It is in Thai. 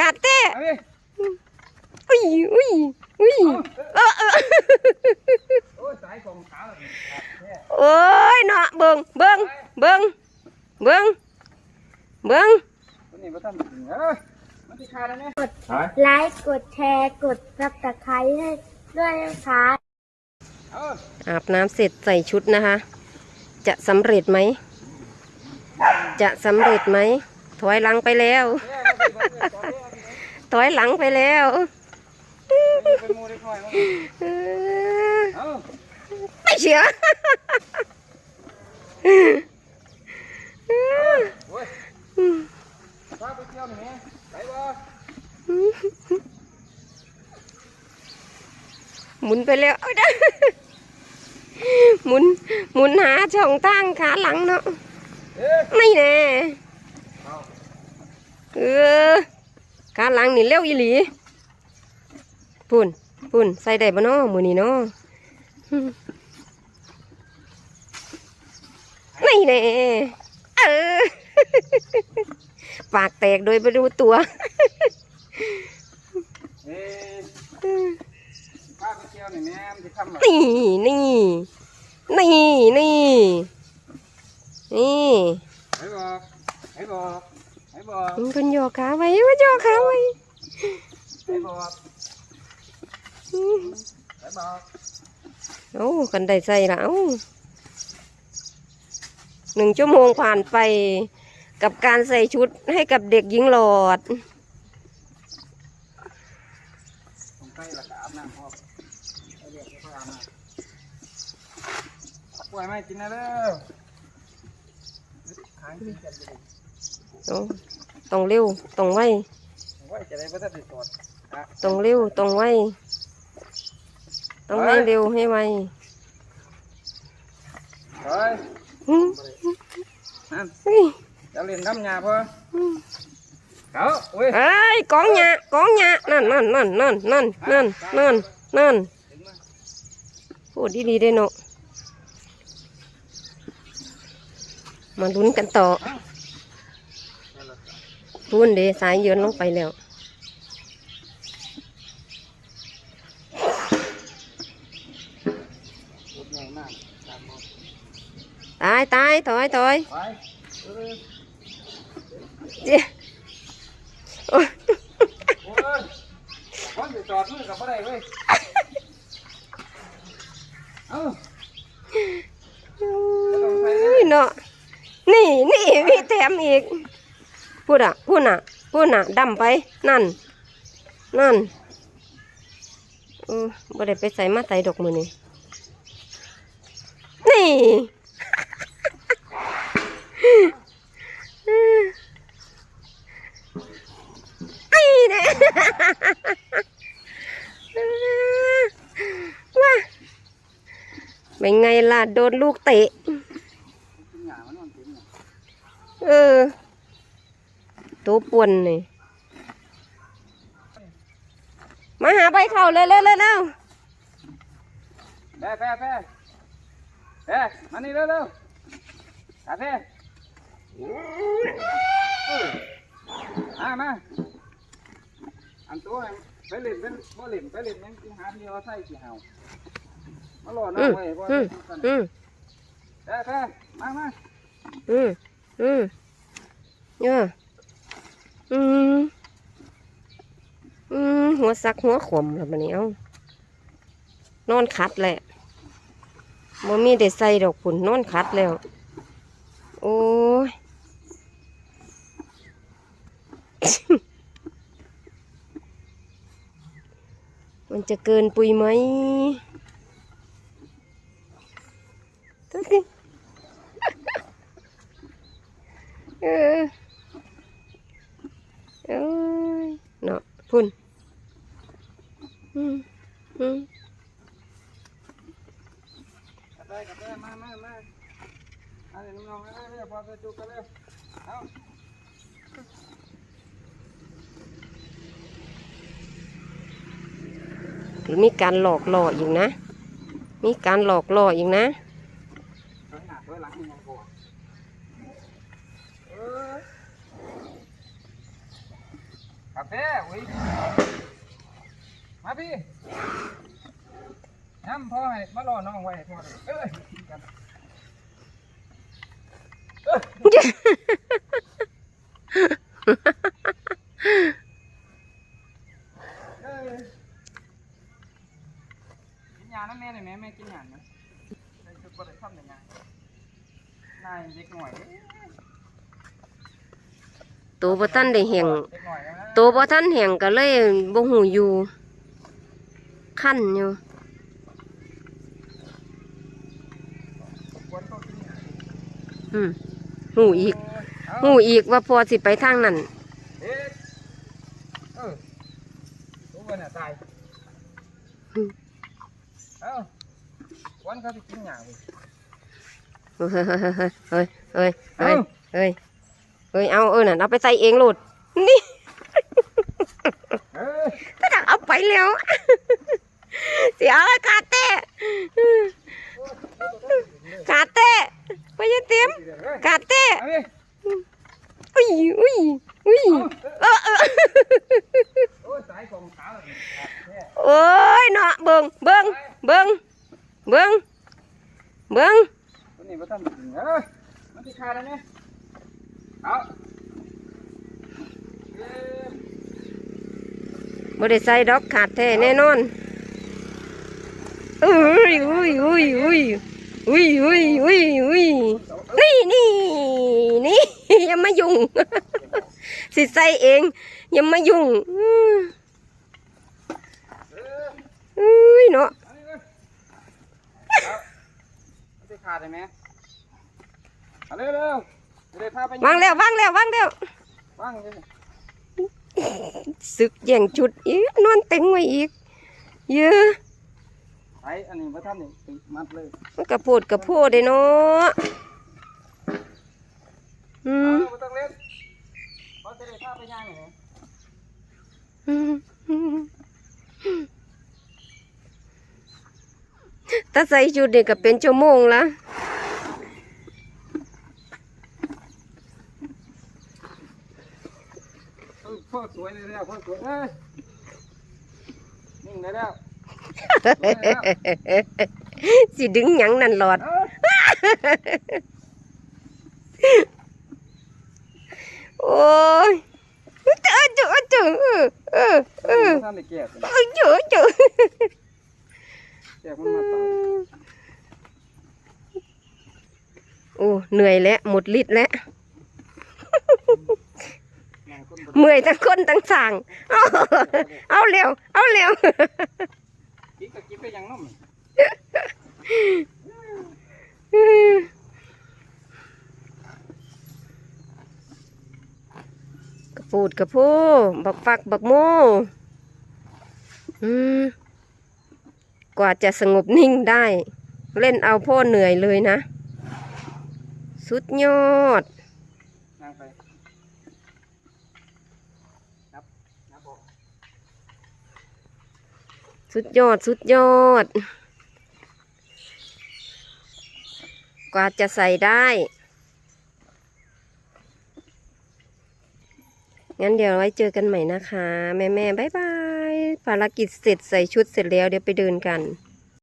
กาดเต้เอาดิอุ้ยอุ้ยอุ้ยเออเออโอ้ยสายของขาเลยแท้โอ้ยเนาะเบิ่งเบิ่งเบิ่งเบิ่งเบิ่งตัวนี้มาทำจริงเอ้ยมันติดขาดแล้วเนี่ยหายไลค์กดแชร์กดซับสไครต์ให้ด้วยนะคะเอออาบน้ำเสร็จใส่ชุดนะคะ จะสำเร็จไหม จะสำเร็จไหมถอยหลังไปแล้วถ อยหลังไปแล้วไม่เชียอหมุนไปแล้วหมุนหมุนหาช่องตั้งขาหลังเนาะไม่แน่เออ อขาหลังนี่เร็วอีหลีปุ่นปุ่นใส่ได้บ่เนาะมือนี้เนาะไม่แน่เออปากแตกโดยไม่รู้ตัวเอ๊ะพาไปเที่ยวหน่อยแม่มันจะทำอะไรนี่นี่ นี่ นี่ นี่ไปบอกไปบอกไป บอกมันเป็นโยกขาไว้ว่าโยกขาไว้ไปบอกไปบอกโอ้กันได้ใส่แล้วหนึ่งชั่วโมงผ่านไปกับการใส่ชุดให้กับเด็กหญิงหลอดตรงใกล้ละกอาบน้ำพ่อไปเรียกเขาอาบน้ำป่วยไหมกินนะเด้อหางกินกันไปเลยโอ้ ต้องเร็วต้องไวว่าจะได้พระทัดติดตอดอะต้องเร็วต้องไวต้องให้เร็วให้ไวเฮ้ยอื้อนั่นอื้อจะเล่นน้ำยาพ่อเขาเว้ยเอ้ยกองหยากองหยานั่นนั่นนั่นนั่นนั่นนั่นนั่นนั่นถึงมาพูดดีๆได้เนาะมาลุ้นกันต่อ พูนเดสายเยือนลงไปแล้วตายตายถอยถอยเจ๊โอ้ยโอ้ยวันจะจอดมือกับอะไรเว้ยเอ้า เนาะนี่นี่มีแถมอีก พูดอะพูดอะดำไป นั่น นั่นเออบ่ได้ไปใส่มาใส่ดอกมือนี่นี่ไอ้เนี่ยว่าเป็นไงล่ะ โดนลูกเตะ เออ ตัวป่วนนี่มาหาใบเข่าเร็วเร็วเร็วเร็วแพ้แพ้แพ้แพ้มานี่เร็วเร็วกาแฟมามาอันตัวไปเล่นเป็นบ่เล่นไปเล่นยังกินหาเดียวใส่กี่เห่ามาหล่อน้อืองมไว้บ่อืมอืมแพ้แพ้มามาอืมอืมเนี่ย อืมอืมหัวซักหัวขมแล้วบัดนี้เอานอนคัดแหละบ่มีได้ใส่ดอกผุนนอนคัดแล้ว โอ้ยมันจะเกินปุยไหมเออเอ้ยเนาะ พุ่นอืมอืมกาแฟกาแฟมามามาเอาเดี๋ยวน้องๆเร็วๆพอไปจุกกันเร็วเอาหรือมีการหลอกล่ออีกนะ มีการหลอกล่ออีกนะ ถอยหน้าถอยหลังนี่ยังก่อนเออ กาแฟอุ้ยมาพี่น้ำพ่อให้มารอน้องไว้ให้พ่อเลยเอ้ยกินกันเอ้ยกินยานะแม่หน่อยแม่แม่กินยานะได้คือบ่ได้ทำได้ไงนายเด็กหน่อยเอ้ย ตัวบ่ทันได้แห่งเด็กหน่อยนะตัวบ่ทันแห่งก็เลยบ่หูอยู่ขั้นอยู่ควรเข้ากินยาอืมหูอีกเอาหูอีกว่าพอสิไปทางนั้นเอ๊ะเออตัวมันน่ะตายอืมเอ้าวันเขาไปกินหยาเว้ยเฮ้ยเฮ้ยเฮ้ยเฮ้ยเฮ้ยเฮ้ยเอาเออน่ะเอาไปใส่เองโหลดนี่เอ้ยถ้าอยากเอาไปแล้วเสียเลยคาเต้คาเต้ไปยังเต็มคาเต้อุ้ยอุ้ยอุ้ยเออเออโอ้ยเนาะเบิ่งเบิ่งเบิ่งเบิ่งเบิ่งตัวนี้มาทำจริงเอ้ยมันที่ขาแล้วเนี่ย บ่ได้ใส่ดอกขาดแท้แน่นอนอุ้ยอุ้ยอุ้ยอุ้ยอุ้ยอุ้ยอุ้ยอุ้ยนี่นี่นี่อย่ามายุ่งสิใส่เองอย่ามายุ่งอุ้ยเนาะขาดได้ไหมเร็วเร็ว ได้พาไปวางแล้ววางแล้ววางแล้ววางเลยสึกแย่งชุดอีกนอนเต็งไว้อีก เยอะไปอันนี้มาทำนี่ติดมัดเลยมันกระโพดกระโพดเด้เนาะอืมเอาไม่ต้องเล่นเพราะจะได้พาไปย่างไงถ้าใส่ชุดนี่ก็เป็นชั่วโมงละ เออ พ่อสวยเลยแล้วพ่อสวยเอ้ยนิ่งได้แล้วสิดึงหยังนั่นหลอดเอ้ยโอ้ยเจอเจอเจอเออเออท่านได้แก่สิเออเจอเจอแก่มันมาตายโอ้เหนื่อยแล้วหมดฤทธิ์แล้ว นายคนบ เมื่อยทั้งคนทั้งสั่งเอาเอาเร็ว เอาเร็วกิ๊กกับกิ๊กไปยังน้องกระปูดกระพูบักฟักบักโมอืมกว่าจะสงบนิ่งได้ เล่นเอาพ่อเหนื่อยเลยนะ สุดยอด นั่งไปนับนับออก สุดยอดสุดยอด กว่าจะใส่ได้ งั้นเดี๋ยวไว้เจอกันใหม่นะคะ แม่แม่บายบาย ภารกิจเสร็จใส่ชุดเสร็จแล้วเดี๋ยวไปเดินกัน